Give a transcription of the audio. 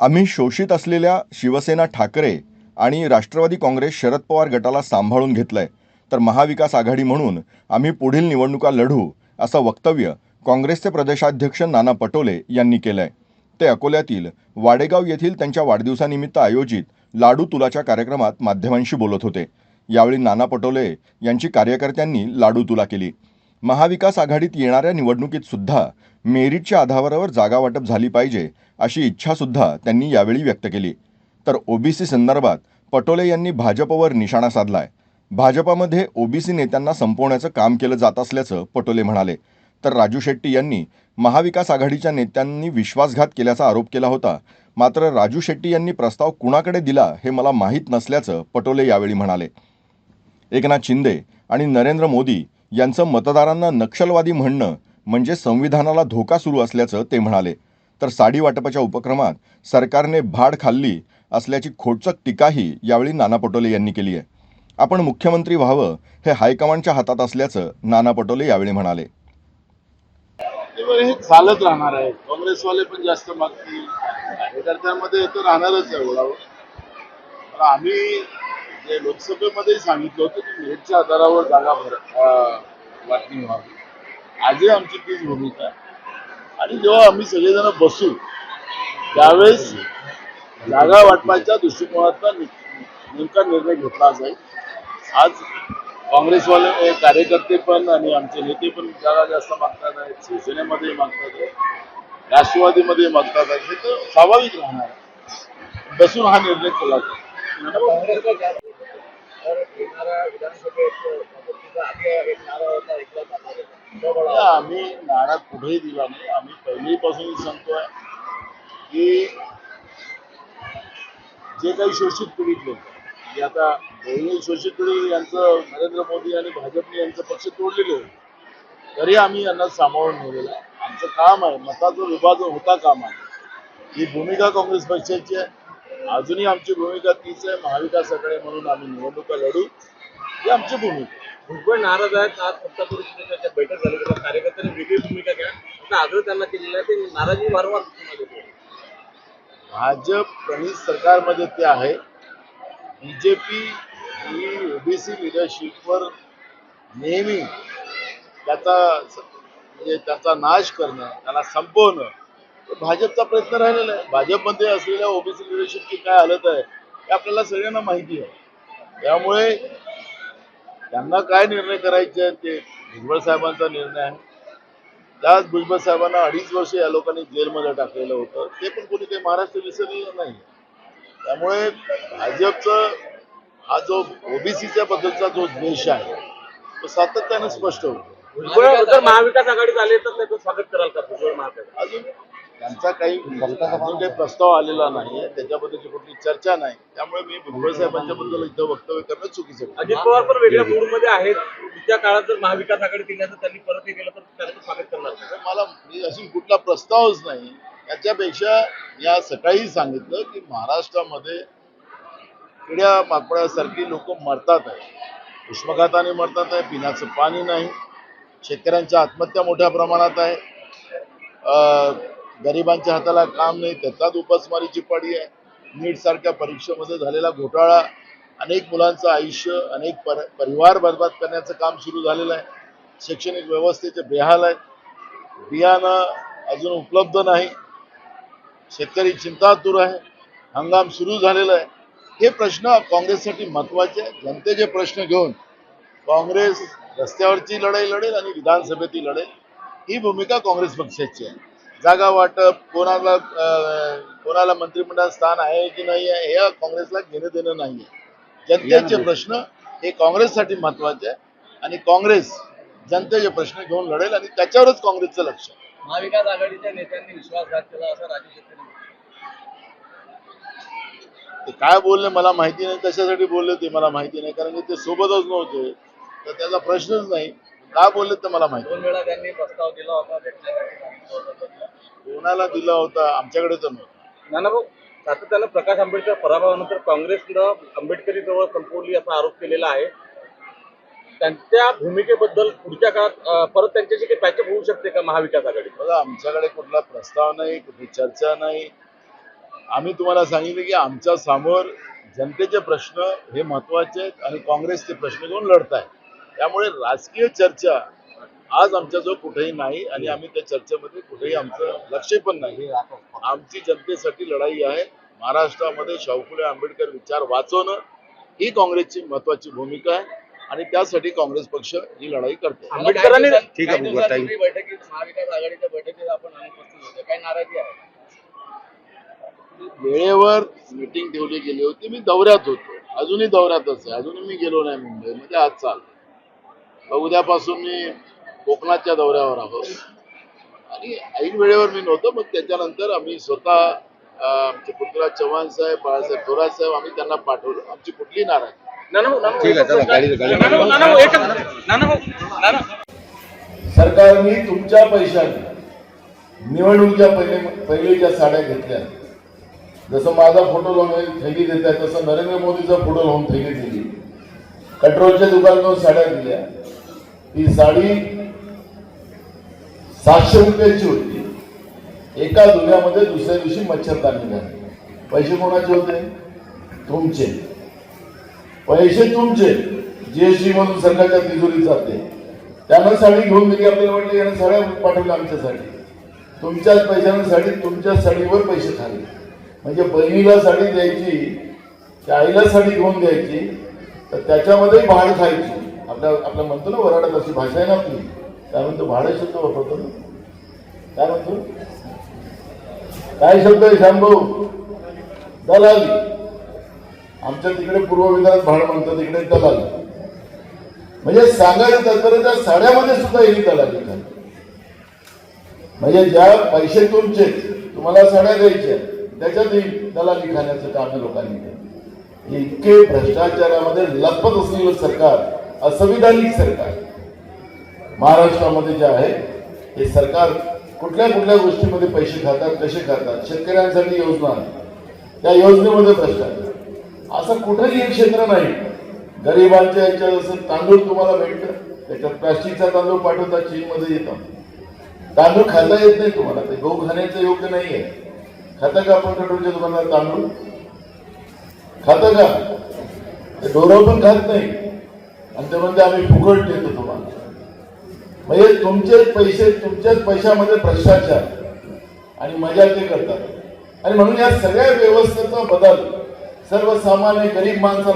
आम्ही शोषित असलेल्या शिवसेना ठाकरे आणि राष्ट्रवादी काँग्रेस शरद पवार गटाला सांभाळून घेतलंय. तर महाविकास आघाडी म्हणून आम्ही पुढील निवडणुका लढू असं वक्तव्य काँग्रेसचे प्रदेशाध्यक्ष नाना पटोले यांनी केलंय. ते अकोल्यातील वाडेगाव येथील त्यांच्या वाढदिवसानिमित्त आयोजित लाडू तुलाच्या कार्यक्रमात माध्यमांशी बोलत होते. यावेळी नाना पटोले यांची कार्यकर्त्यांनी लाडू तुला केली. महाविकास आघाडीत येणाऱ्या निवडणुकीत सुद्धा मेरिटच्या आधारावर जागा वाटप झाली पाहिजे अशी इच्छासुद्धा त्यांनी यावेळी व्यक्त केली. तर ओबीसी संदर्भात पटोले यांनी भाजपवर निशाणा साधलाय. भाजपामध्ये ओबीसी नेत्यांना संपवण्याचं काम केलं जात असल्याचं पटोले म्हणाले. तर राजू शेट्टी यांनी महाविकास आघाडीच्या नेत्यांनी विश्वासघात केल्याचा आरोप केला होता. मात्र राजू शेट्टी यांनी प्रस्ताव कुणाकडे दिला हे मला माहीत नसल्याचं पटोले यावेळी म्हणाले. एकनाथ शिंदे आणि नरेंद्र मोदी यांचं मतदारांना नक्षलवादी म्हणणं म्हणजे संविधानाला धोका सुरू असल्याचं ते म्हणाले. तर साडी वाटपाच्या उपक्रमात सरकारने भाड खाल्ली असल्याची खोडचक टीकाही यावेळी नाना पटोले यांनी केली आहे. आपण मुख्यमंत्री व्हावं हे हायकमांडच्या हातात असल्याचं नाना पटोले यावेळी म्हणाले. हे चालत राहणार आहे. काँग्रेसवाले पण जास्त मागतील. कार्यकर्त्यांमध्ये तर राहणारच आहे ओढावं आम्ही जे लोकसभेमध्ये सांगितलं होतं की मेटच्या आधारावर जागा भर वाटणी व्हावी. आजही आमची तीच भूमिका आहे. आणि जेव्हा आम्ही सगळेजण बसू त्यावेळेस जागा वाटपाच्या दृष्टिकोनातून नेमका निर्णय घेतला जाईल. आज काँग्रेसवाले कार्यकर्ते पण आणि आमचे नेते पण जागा जास्त मागतात आहेत शिवसेनेमध्ये मागतात आहेत राष्ट्रवादीमध्ये मागतात आहेत हे तर स्वाभाविक राहणार बसून हा निर्णय केला जाईल. विधानसभेत आम्ही नारा कुठेही दिला नाही. आम्ही पहिलीपासून सांगतोय की जे काही शोषित पीडित लोक जे आता दोन्ही शोषित पीडित यांचं नरेंद्र मोदी आणि भाजपने यांचं पक्ष तोडलेले होते तरी आम्ही यांना सांभाळून नेलेलं आहे. आमचं काम आहे मताचं विभाजन होता काम आहे. ही भूमिका काँग्रेस पक्षाची आहे. अजूनही आमची भूमिका तीच आहे. महाविकास आघाडी म्हणून आम्ही निवडणुका लढू. ही आमची भूमिका भुजबळ नाराज आहेत. आज सत्ता परिषदेच्या बैठक झाली. तेव्हा कार्यकर्त्यांनी वेगळी भूमिका घ्या. आता आग्रह त्यांना केलेला आहे ते नाराजी वारंवार दिसून आली भाजप प्रणित सरकारमध्ये ते आहे. बीजेपी ही ओबीसी लिडरशिपवर नेहमी त्याचा म्हणजे त्याचा नाश करणं त्याला संपवणं भाजपचा प्रयत्न राहिलेला आहे. भाजपमध्ये असलेल्या ओबीसी लिडरशिपची काय हालत आहे हे आपल्याला सगळ्यांना माहिती आहे. त्यामुळे त्यांना काय निर्णय करायचे ते? भुजबळ साहेबांचा निर्णय आहे. त्याच भुजबळ साहेबांना अडीच वर्ष या लोकांनी जेलमध्ये टाकलेलं होतं. ते पण कोणी काही महाराष्ट्र विसरलेलं नाही. त्यामुळे भाजपचं हा जो ओबीसीच्या बद्दलचा जो द्वेष आहे तो सातत्याने स्पष्ट होतो. महाविकास आघाडीत आले तर स्वागत कराल का? भुजबळ महाविकास अजून त्यांचा काही अजून काही प्रस्ताव आलेला नाही त्याच्याबद्दलची कुठली चर्चा नाही त्यामुळे मी भुजबळ साहेबांच्या बद्दल इथं वक्तव्य करणं चुकीचं आहे. अजित पवार पण वेगळ्या मूडमध्ये आहेत. पुढच्या काळात जर महाविकास आघाडीत येण्याचं त्यांनी परत हे केलं तर त्यांचं स्वागत करणार? तर मला मी अशी कुठला प्रस्तावच नाही. याच्यापेक्षा या सकाळी सांगितलं की महाराष्ट्रामध्ये किड्या माकडासारखी लोक मरतात आहे. उष्मघाताने मरतात आहे पिण्याचं पाणी नाही. शेतकऱ्यांच्या आत्महत्या मोठ्या प्रमाणात आहे. अं, गरिबांच्या हाताला काम नाही त्याचाच उपासमारीची पाडी आहे. नीट सारख्या परीक्षेमध्ये झालेला घोटाळा अनेक मुलांचं आयुष्य अनेक पर परिवार बर्बाद करण्याचं काम सुरू झालेलं आहे. शैक्षणिक व्यवस्थेचे बेहाल आहे. बियाणं अजून उपलब्ध नाही. शेतकरी चिंतातूर आहे. हंगाम सुरू झालेला आहे. हे प्रश्न काँग्रेससाठी महत्त्वाचे जनतेचे प्रश्न घेऊन काँग्रेस रस्त्यावरची लढाई लढेल आणि विधानसभेतील लढेल. ही भूमिका काँग्रेस पक्षाची आहे. जागा वाटप कोणाला कोणाला मंत्रिमंडळात स्थान आहे की नाही आहे हे काँग्रेसला घेणं देणं नाही आहे. जनतेचे प्रश्न हे काँग्रेससाठी महत्त्वाचे आहे आणि काँग्रेस जनतेचे प्रश्न घेऊन लढेल आणि त्याच्यावरच काँग्रेसचं लक्ष आहे. महाविकास आघाडीच्या नेत्यांनी विश्वासघात केला असं राजू शेट्टी ते काय बोलले मला माहिती नाही कशासाठी बोलले ते मला माहिती नाही कारण की ते सोबतच नव्हते. तर त्याचा प्रश्नच नाही. का बोलले ते मला माहिती दोन वेळा त्यांनी प्रस्ताव दिला होता कोणाला दिला होता? आमच्याकडे तर नव्हता. नानाभाऊ सातत्यानं प्रकाश आंबेडकर पराभवानंतर काँग्रेसनं आंबेडकरी जवळ संपवली असा आरोप केलेला आहे. त्यांच्या भूमिकेबद्दल पुढच्या काळात परत त्यांच्याशी काही पॅचअप होऊ शकते का महाविकास आघाडी? बघा आमच्याकडे कुठला प्रस्ताव नाही कुठली चर्चा नाही. आम्ही तुम्हाला सांगितलं की आमच्यासमोर जनतेचे प्रश्न हे महत्त्वाचे आहेत आणि काँग्रेसचे प्रश्न घेऊन लढत आहे त्यामुळे राजकीय चर्चा आज आमच्याजवळ कुठेही नाही आणि आम्ही त्या चर्चेमध्ये कुठेही आमचं लक्ष पण नाही. आमची जनतेसाठी लढाई आहे. महाराष्ट्रामध्ये शाहू फुले आंबेडकर विचार वाचवणं ही काँग्रेसची महत्वाची भूमिका आहे आणि त्यासाठी काँग्रेस पक्ष ही लढाई करते. आंबेडकरांनी ठीक आहे. बैठकीत महाविकास आघाडीच्या बैठकीत आपण अनुपस्थित होते. काय नाराजी आहे? वेळेवर मीटिंग ठेवली गेली होती. मी दौऱ्यात होतो. अजूनही दौऱ्यातच आहे. अजूनही मी गेलो नाही मुंबईमध्ये. आज चाललो उद्यापासून मी कोकणाच्या दौऱ्यावर आहोत. आणि ऐन वेळेवर मी नव्हतो मग त्याच्यानंतर आम्ही स्वतः आमचे पृथ्वीराज चव्हाण साहेब बाळासाहेब थोरात साहेब आम्ही त्यांना पाठवलं. आमची कुठली नाराज सरकारने तुमच्या पैशाने निवडणुकीच्या पहिले पहिलेच्या साड्या घेतल्या. जसं माझा फोटो लावून थैली देत आहे तसं नरेंद्र मोदीचा फोटो लावून थैली दिली. पेट्रोलच्या दुकानातून साड्या दिल्या. ती साडी सातशे रुपयाची होती. एका दुन्यामध्ये दुसऱ्या दिवशी मच्छरदाणी झाली. पैसे कोणाचे होते? तुमचे. पैसे तुमचे. जीएसटी मधून सरकारच्या तिजोरीत जाते. त्यानं साडी घेऊन दिली आपल्याला वाटली यानं साड्या पाठवल्या आमच्यासाठी. तुमच्याच पैशानं साडी तुमच्याच साडीवर पैसे खाले. म्हणजे बहिणीला साडी द्यायची त्या आईला साडी घेऊन द्यायची तर त्याच्यामध्ये भाड खायची. आपल्या आपल्या म्हणतो ना वराडात अशी भाषा आहे ना आपली. काय म्हणतो भाडं शब्द वापरतो ना? काय म्हणतो काय शब्द आहे श्यामभाऊ दलाली. आमच्या तिकडे पूर्व विधानात भाडं म्हणतात तिकडे दलाल. म्हणजे सांगायचं तात्पर्य त्या साड्यामध्ये सुद्धा येईल दलाली म्हणजे ज्या पैसे तुमचे तुम्हाला साड्या द्यायच्या त्याच्यातही दलाली खाण्याचं काम या लोकांनी केलं. इतके भ्रष्टाचारामध्ये लपत असलेलं सरकार असंविधानिक सरकार. महाराष्ट्रामध्ये जे आहे हे सरकार कुठल्या कुठल्या गोष्टीमध्ये पैसे खातात कसे खातात शेतकऱ्यांसाठी योजना आहे. त्या योजनेमध्ये भ्रष्टाचार असं कुठेही एक क्षेत्र नाही. गरिबांच्या याच्यात जसं तांदूळ तुम्हाला भेटतं त्याच्यात प्लास्टिकचा तांदूळ पाठवता चीनमध्ये येतो तांदूळ खाता येत नाही तुम्हाला ते गहू खाण्याचं योग्य नाही आहे. खाता का आपण पेट्रोलच्या दुकानात तांदूळ? खातं का? ते ढोरं पण खात नाही. आणि ते म्हणते आम्ही फुकट देतो म्हणजे तुमचेच पैसे तुमच्याच पैशामध्ये भ्रष्टाचार. आणि मजा ते करतात. आणि म्हणून या सगळ्या व्यवस्थेचा बदल सर्वसामान्य गरीब माणसाला